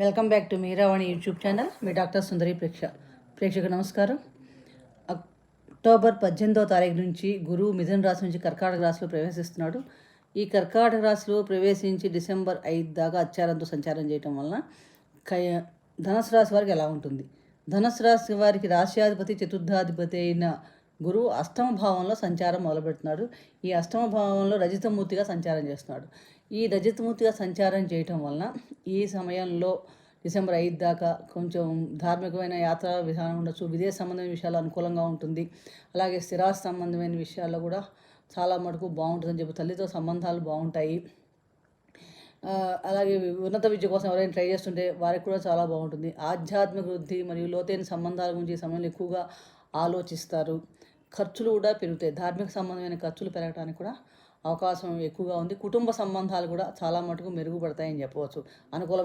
Welcome back to Meeravani YouTube channel. Me doctor Sundari ప్రేక్ష. ప్రేక్షకు నమస్కారం. అక్టోబర్ పద్దెనిమిదో తారీఖు నుంచి గురువు మిథున రాశి నుంచి కర్కాటక రాశిలో ప్రవేశిస్తున్నాడు. ఈ కర్కాటక రాశిలో ప్రవేశించి డిసెంబర్ ఐదు దాకా అత్యారంతో సంచారం చేయటం వలన కయ ధనుసు రాశి వారికి ఎలా ఉంటుంది? ధనుసు రాశి వారికి రాశ్యాధిపతి చతుర్థాధిపతి అయిన గురువు అష్టమ భావంలో సంచారం మొదలుపెడుతున్నాడు. ఈ అష్టమ భావంలో రజితమూర్తిగా సంచారం చేస్తున్నాడు. ఈ రజితమూర్తిగా సంచారం చేయటం వలన ఈ సమయంలో డిసెంబర్ ఐదు దాకా కొంచెం ధార్మికమైన యాత్ర విధానం ఉండొచ్చు. విదేశ సంబంధమైన విషయాలు అనుకూలంగా ఉంటుంది. అలాగే స్థిరాస్తి సంబంధమైన విషయాల్లో కూడా చాలా మటుకు బాగుంటుందని చెప్పి తల్లితో సంబంధాలు బాగుంటాయి. అలాగే ఉన్నత విద్య కోసం ఎవరైనా ట్రై చేస్తుంటే వారికి కూడా చాలా బాగుంటుంది. ఆధ్యాత్మిక వృద్ధి మరియు లోతైన సంబంధాల గురించి ఈ సమయంలో ఎక్కువగా ఆలోచిస్తారు. ఖర్చులు కూడా పెరుగుతాయి. ధార్మిక సంబంధమైన ఖర్చులు పెరగడానికి కూడా అవకాశం ఎక్కువగా ఉంది. కుటుంబ సంబంధాలు కూడా చాలా మటుకు మెరుగుపడతాయని చెప్పవచ్చు. అనుకూలమైన